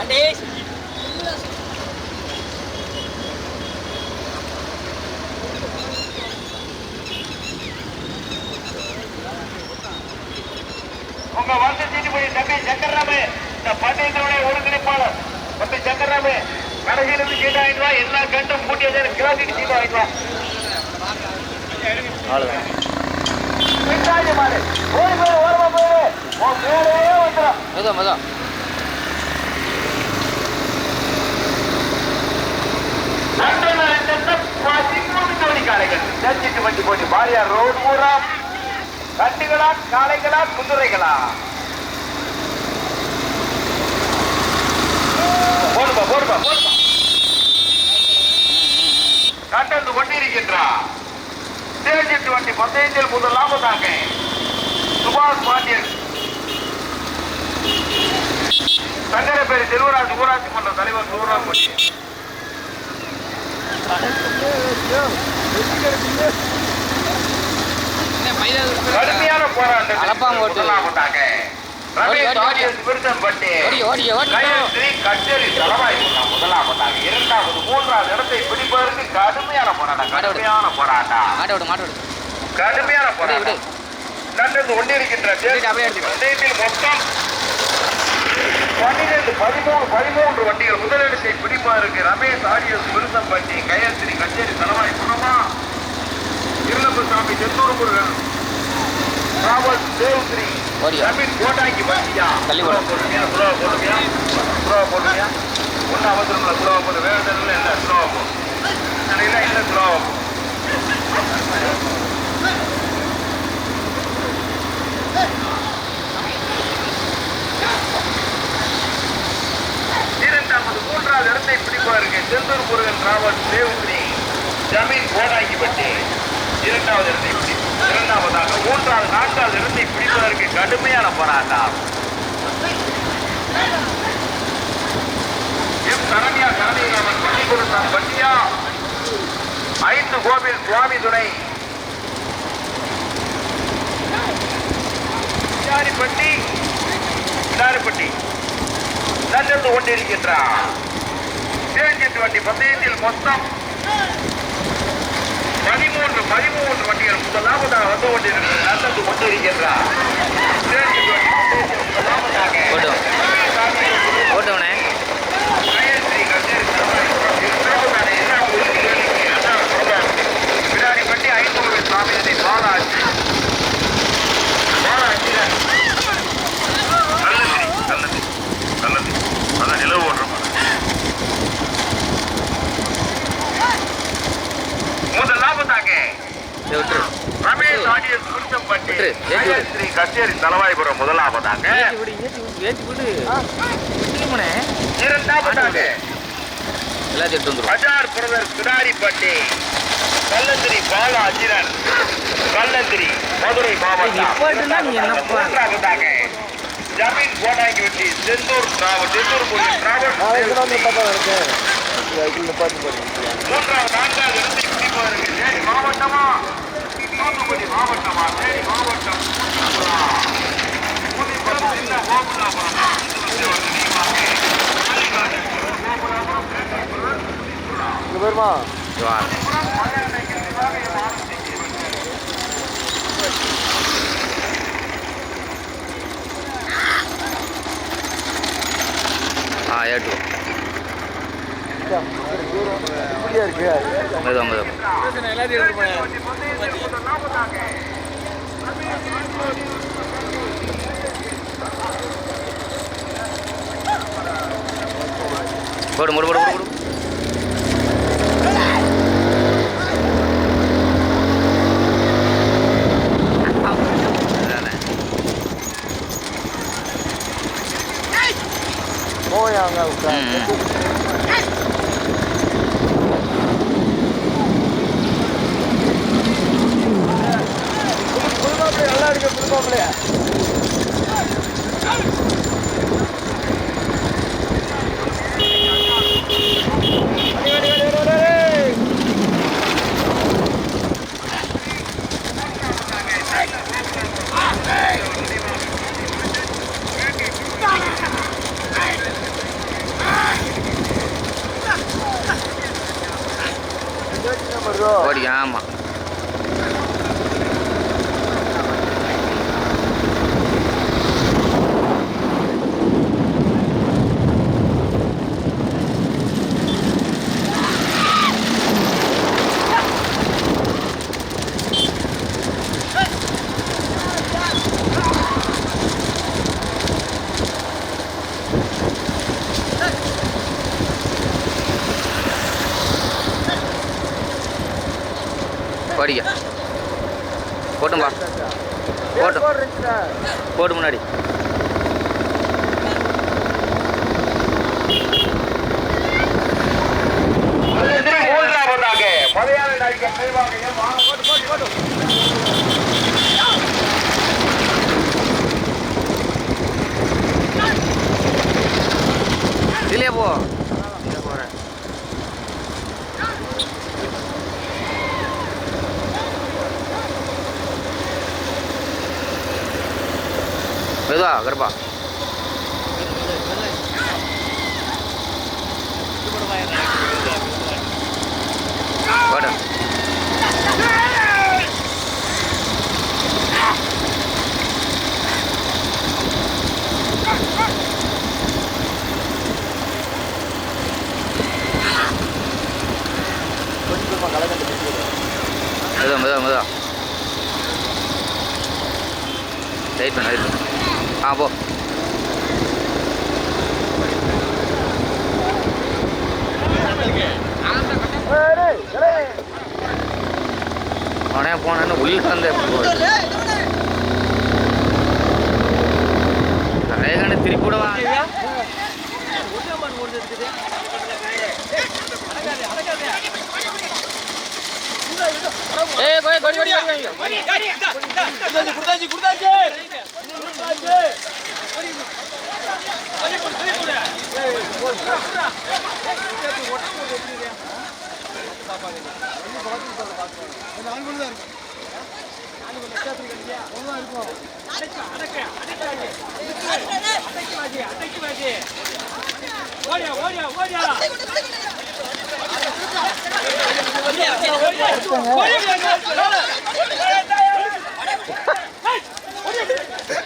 அண்டே உங்க வருஷ சீட்டுப்படி தம்பி சங்கர்ராமு. இந்த பந்தயத்தினுடைய ஒருங்கிணைப்பாளர் தம்பி சங்கர்ராமு. கடைசியிலிருந்து சீட்டு வாங்கிட்டு வா. எல்லா கண்டும் கூட்டி வச்சு கிலோமீட்டர் சீட்டு வாங்கிட்டு வா. பின்னாடி மாடு காளைகள். சர்ச்சிட்டு வண்டி போட்டு பாரியார் ரோடு பூரா. கண்டுகளா காளைகளா குதிரைகளா. போடுப்பா போடுப்பா போடுப்பா. கட்டந்து கொண்டிருக்கின்றா தேர்ச்சிட்டு வண்டி பந்தயத்தில் முதலாவதாக சுபாஷ் பாண்டியன். சங்கரப்பேரி செல்வராஜ் ஊராட்சி மன்ற தலைவர் சூராமணி கச்சேரி தலைவாய் முதலாவதாக இரண்டாவது மூன்றாவது இடத்தை பிடிப்பதற்கு கடுமையான போராட்டம். கடுமையான போராட்டம். கடுமையான போராட்டம். நடந்து கொண்டிருக்கின்ற மொத்தம் பன்னிரண்டு பதிமூணு பதிமூன்று வண்டிகள். முதலிடத்தை பிடிப்பதற்கு ரமேஷ் ஆரியஸ் விருதம்பட்டி கயத்ரி கச்சேரி தலைவாய் குணமா இருளம்புசாமி செந்தூர் முருகன். ராவல் தேவ்ஸ்ரீ. ரமீன் தள்ளி போடு. போடுங்க ஸ்லோவா போடுங்க ஸ்லோவா போடுங்க ஒன்றும் அவசரம் இல்லை ஸ்லோவா போடு வேகத்தில் இல்லை. ஸ்லோவா போடு இல்லை இல்லை போடு இரண்டாவது மூன்றாவது இடத்தை பிடிப்பதற்கு செந்தூர் முருகன் ராவல் தேவ்ஸ்ரீ ஜமீன் கோடாங்கிப்பட்டி இரண்டாவது இடத்தை பிடி இரண்டாவதாக மூன்றாவது நான்காவது இடத்தை பிடிப்பதற்கு கடுமையான போராட்டம். எம் சரண்யா சரணிராமன் பள்ளி கொடுத்தான். பட்டியா ஐந்து கோவில் சுவாமி துணை. பட்டி பிடாரிப்பட்டி நடந்து கொண்டிருக்கின்றார். சேஞ்சிட்டு வண்டி பந்தயத்தில் மொத்தம் பதிமூன்று வண்டிகள் முதலாவதாக வந்து கொண்டிருக்கிறது நடந்து கொண்டிருக்கின்றார் ஓட்டுவனே கயத்ரி கச்சேரி தலைவர் இரண்டாவதாக எல்லா உறுப்பினர்களுக்கு இரண்டாவது சொல்றார். பிடாரி பட்டி ஐநூறு சுவாமி பாலாஜி பாலாஜி நல்லது நல்லது நல்லது அதான் நிலவு ஓடுறோம் முதலாவதாக சரி விட்டுரு ரமேஷ் ஆடியன்ஸ் குறிச்சம்பட்டி விட்டுரு, ஏத்தி விடு. ஸ்ரீ கச்சேரி தலவாய்புரம் ஏற்றி விடு ஏற்றி விடு. ஏற்றி விடு. எடுத்து வந்துடும் பஜார் பிரதர் பிடாரிப்பட்டி கல்லந்திரி பால அஜிரன் கல்லந்திரி மதுரை மாவட்டம். நிப்பாட்டுனா நீ என்னப்பா? மூன்றாவதாக ஜமீன் கோடாங்கி வெட்டி செந்தூர் செந்தூர் மூன்றாவது நான்காவது இடத்தை பிடிப்பதற்கு தேனி மாவட்டமா? தூத்துக்குடி மாவட்டமா? மாவட்டம்? புதுப்படம் சின்ன கோகுலாபுரம் இது வந்து நீங்க ஆ ஏட்டு மெதுவா மெதுவா போடு போடு போடு போடு போடு முன்னாடி. மெதுவா கருப்பா போடு மெதுவா மெதுவா மெதுவா வெயிட் பண்ண வெயிட் பண்ண ஆ போ அவனே போனான்னு உள்ள வந்து கண்டு திருப்பி விடவா ஏய் கோய் கொடி கொடி ஓடியா ஓடியா ஓடியா.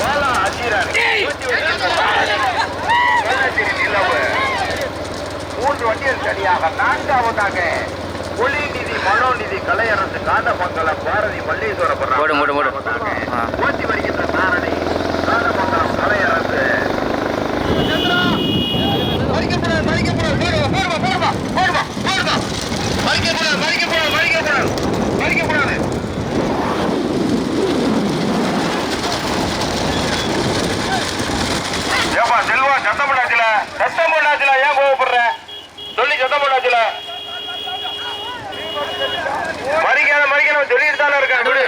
பாலா அஜீரன் கள்ளச்சிரி நிலவு மூன்று வண்டிகள் சரியாக நான்காவதாக ஒளிநிதி மனோநிதி கலையரசு காந்தமங்கலம் பாரதி மல்லீஸ்வரபுரம் போடு, போடு, போடு. ஆ. ஓட்டி வருகின்ற சாரணி காந்தமங்கலம் கலையரசு மறிக்கப்படாது, மறிக்கப்படாது, போடுவா, போடுவா, போடுவா, போடுவா, போடுவா. மறிக்கப்படாது, மறிக்கப்படாது, மறிக்கப்படாது, மறிக்கப்படாது. ஏப்பா செல்வா சத்தம் பண்ணாச்சுல சத்தம் பண்ணாச்சுல ஏன் கோவப்படுற சொல்லி சத்தம் பண்ணாச்சுல மறிக்காத மறிக்கணும் சொல்லிட்டு தானே இருக்கேன் சொல்லு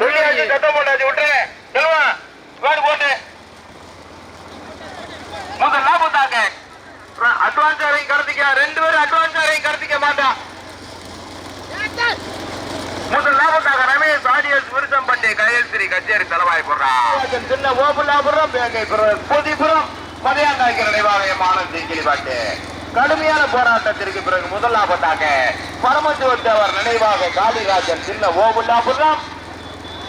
சொல்லியாச்சு சத்தம் பண்ணாச்சு விட்டுரு. செல்வா வேடு போட்டு. முதல் லாபத்தாக அட்வான்ஸ் யாரையும் கடத்திக்க ரெண்டு பேரும் அட்வான்ஸ் யாரையும் கடத்திக்க மாட்டான் முதல் லாபத்தாக ரமேஷ் ஆடியன்ஸ் விருசம்பட்டி கயல்சிரி கச்சேரி தலைவாய் போடுறான் சின்ன ஓபுல்லாபுரம் புதிபுரம் மதியாண்டாய்க்கு நினைவாக மானந்தி கிளிபாட்டு கடுமையான போராட்டத்திற்கு பிறகு முதல் லாபத்தாக பரமசிவத்தேவர் நினைவாக காளிராஜன் சின்ன ஓபுல்லாபுரம்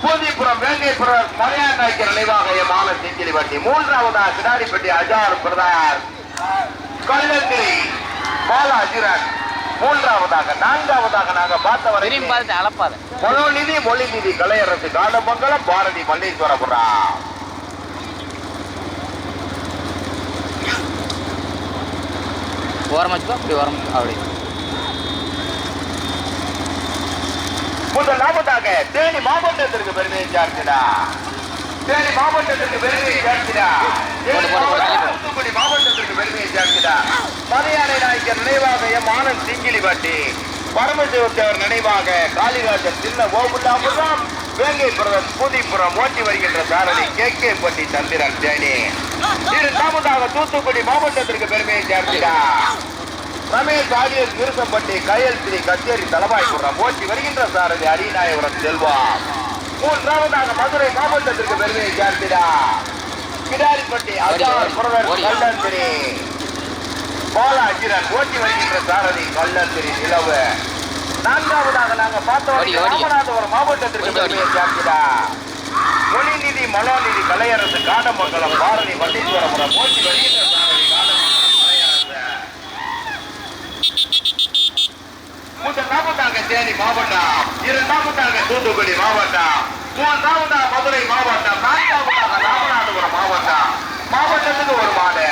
பூதிபுரம் வேங்கைப்புறம் மலையாண்டாய்க்கு நினைவாக மானந்தி கிளிபாட்டி மூன்றாவதாக கிடாரிப்பட்டி அஜார் பிரதார். கள்ளந்திரி பாலாஜிரன். மூன்றாவதாக நான்காவதாக நாங்க பார்த்த வரை பார்த்து அளப்பாத. மனோநிதி மொழிநிதி கலையரசு காலமங்கலம் பாரதி மல்லீஸ்வரபுரம் ஓரம் வச்சுக்கோ அப்படி ஓரம் வச்சுக்கோ அப்படி முதல் லாபத்தாக தேனி மாவட்டத்திற்கு பெருமையை சேர்க்கிறா தேனி மாவட்டத்திற்கு மாவட்டம், போடு. தூத்துக்குடி மாவட்டத்திற்கு பெருமையை சேர்க்கிறா மலையாளை நாயக்கர் நினைவாக எம் ஆனந்த் சிங்கிலிப்பட்டி பரமசிவத்தேவர் நினைவாக காளிராஜன் சின்ன ஓபுல்லாபுரம் வேங்கை பிரதம் பூதிப்புறம் ஓட்டி வருகின்ற சாரதி கே கே பட்டி தந்திரன் தேனி. இரண்டாவதாக தூத்துக்குடி மாவட்டத்திற்கு பெருமையை சேர்க்கிறார் ரமேஷ் ஆரியர் விருசம்பட்டி கயல் ஸ்ரீ கச்சேரி தலவாய்புரம் ஓட்டி வருகின்ற சாரதி அரிநாயபுரம் செல்வா மூன்றாவதாக மதுரை மாவட்டத்திற்கு பெருமையை சேர்க்கிறார் கிடாரிப்பட்டி அசார் புரவர் ஓடி. கல்லந்திரி பாலா அகிரன் ஓட்டி வருகின்ற சாரதி கல்லந்திரி நிலவு நான்காவதாக நாங்க பார்த்த ஓடி, வரைக்கும் ஓடி. ராமநாதபுரம் மாவட்டத்திற்கு. பெருமையை சேர்க்கிறார் மொழிநிதி மனோநிதி கலையரசு காடமங்கலம் பாரதி வண்டீஸ்வரபுரம் ஓட்டி வருகின்ற சாரதி காடமங்கலம் கலையரசு முதலாவதாக தேனி மாவட்டம் இரண்டாவதாக தூத்துக்குடி மாவட்டம் மூன்றாவதாக மதுரை மாவட்டம் நான்காவதாக ராமநாதபுரம் மாவட்டம். மாவட்டத்துக்கு ஒரு மாடு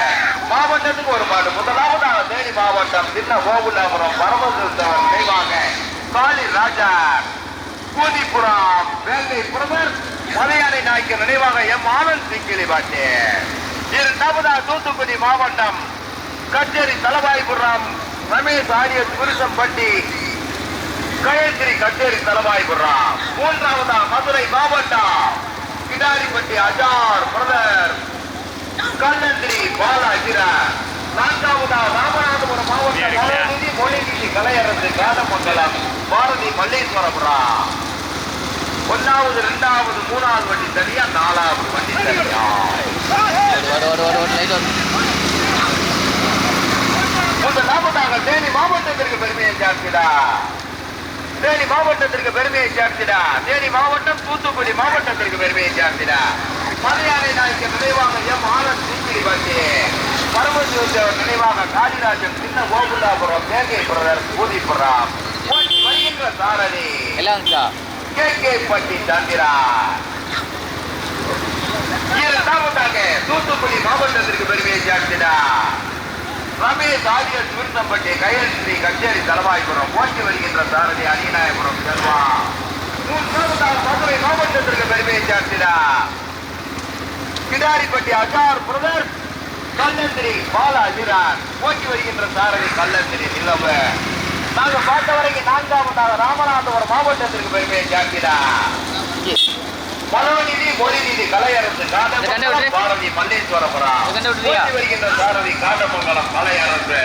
மாவட்டத்துக்கு ஒரு மாடு. முதலாவதாக தேனி மாவட்டம் சின்ன கோகுலாபுரம் பரமசுத்தவன் நினைவாக காளி ராஜா கூதிபுரம் வேங்கை பிரதர் மலையாளி நாய்க்கு நினைவாக எம் ஆனந்த் சிங்கிலி பாட்டு. இரண்டாவதா தூத்துக்குடி மாவட்டம் கச்சேரி தலவாய்புரம் ரமேஷ் ஆரியஸ் விருசம்பட்டி கயத்ரி கச்சேரி தலவாய்புரம் மூன்றாவதா மதுரை மாவட்டம் கிடாரிப்பட்டி அஜார் பிரதர். கல்லந்திரி பாலாஜிரன் நான்காவதா ராமநாதபுரம் மாவட்டம் மொழிநிதி கலையரசு காலமங்கலம் பாரதி மல்லேஸ்வரபுரம் ஒன்னாவது இரண்டாவது மூணாவது வண்டி தனியா நாலாவது வண்டி தனியா. ஓடு முதலாவதாக தேனி மாவட்டத்திற்கு பெருமையை சேர்த்திடா. தேனி மாவட்டத்திற்கு பெருமையை சேர்த்திடா. தேனி மாவட்டம் தூத்துக்குடி மாவட்டத்திற்கு பெருமையை சேர்த்திடா. மலையாளை நாய்க்கு நினைவாக எம் ஆனந்த் சிங்கிரி பட்டி பரமசிவத்தேவர் நினைவாக காளிராஜன் சின்ன கோகுலாபுரம் வேங்கை பிரதர் பூதிபுரம் வருகின்ற சாரதி. கே கே பட்டி தந்திரா தூத்துக்குடி மாவட்டத்திற்கு பெருமையை சேர்த்திடா. ரமேஷ் ஆரியஸ் விருந்தம்பட்டி கயல் ஸ்ரீ கச்சேரி தலவாய்புரம் ஓட்டி வருகின்ற சாரதி அரியநாயபுரம் செல்வா. மதுரை மாவட்டத்திற்கு பெருமையை சேர்த்திடா. கிடாரிப்பட்டி அசார் பிரதர் கல்லந்திரி பாலாஜிரான் ஓட்டி வருகின்ற சாரதி கல்லந்திரி நிலவு. நாங்கள் பார்த்த வரைக்கும் நான்காவதாக ராமநாதபுரம் மாவட்டத்திற்கு பெருமையை சேர்த்திடா. மனோநிதி மொழிநிதி கலையரசு இந்த கண்டை காடமங்கலம் விட்டுரு. பாரதி மல்லேஸ்வரபுரம். வருகின்ற சாரதி காடமங்கலம் கலையரசு.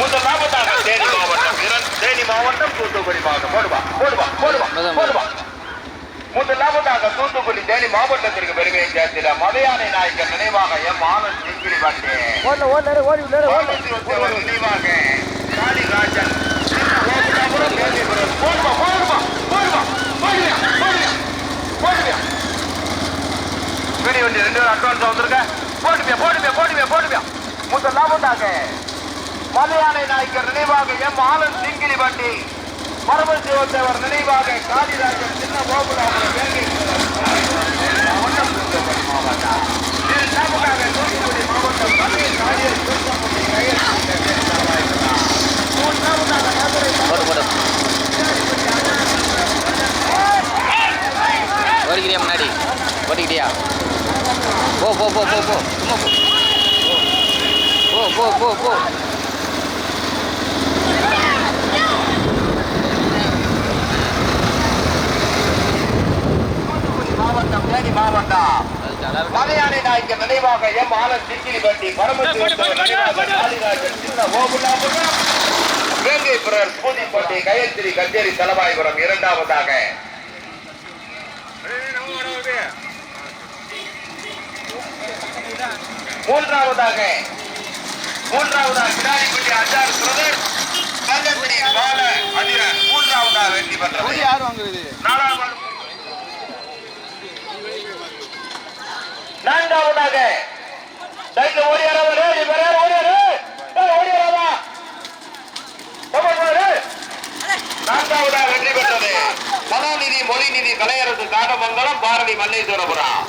முதலாவதாக தேனி மாவட்டம். தேனி மாவட்டம் தூத்துக்குடி மாவட்டம். போடுவா போடுவா போடுவா போடுவா முதலாவதாக தூத்துக்குடி தேனி மாவட்டத்திற்கு பெருமையை சேர்த்திட மலையாளி நாயக்கர் நினைவாக எம் ஆனந்த் சிங்கிரி பட்டி. நினைவாக. காளிராஜன். போடுவா வீடியோ வண்டி ரெண்டு பேரும் அட்வான்ஸ் போட்டுப்பியா போடுவியா போட்டுப்பியா போடுவியா மூத்த முதலாவதாக மலையாள நாயக்கர் நினைவாக எம் ஆனந்த் சிங்கிரி வண்டி பரமசிவத்தேவர் நினைவாக காளிராஜன் சின்ன கோபுல வேங்கை வேண்டி. தூத்துக்குடி மாவட்டம் மதுரை போடு போடு ஓடிக்கிறியா முன்னாடி? ஓடிக்கிறியா போ போ போ போ போ சும்மா போ போ போ போ மாவட்டம் தேனி மாவட்டம் மலையாளி நாய்க்கு நினைவாக எம் ஆலன் சிக்கிரி பட்டி பரமத்தி வேங்கை புரர் பூதிப்பட்டி தலவாய்புரம் இரண்டாவதாக. மூன்றாவதாக மூன்றாவதாக கிடாரிப்பட்டி அஜார் பிரதர் கல்லத்திரி பால அதிரன் மூன்றாவதாக வெற்றி பெற்றது. யார் வாங்குறது? நாலாவது நான்காவதாக ஓடியாராவது வேற யாரும் ஓடியாரு. ஓடியாராவா. நான்காவதாக வெற்றி பெற்றது. கலாநிதி மொழிநிதி கலையரசு காடமங்கலம் பாரதி மல்லேஸ்வரபுரம்.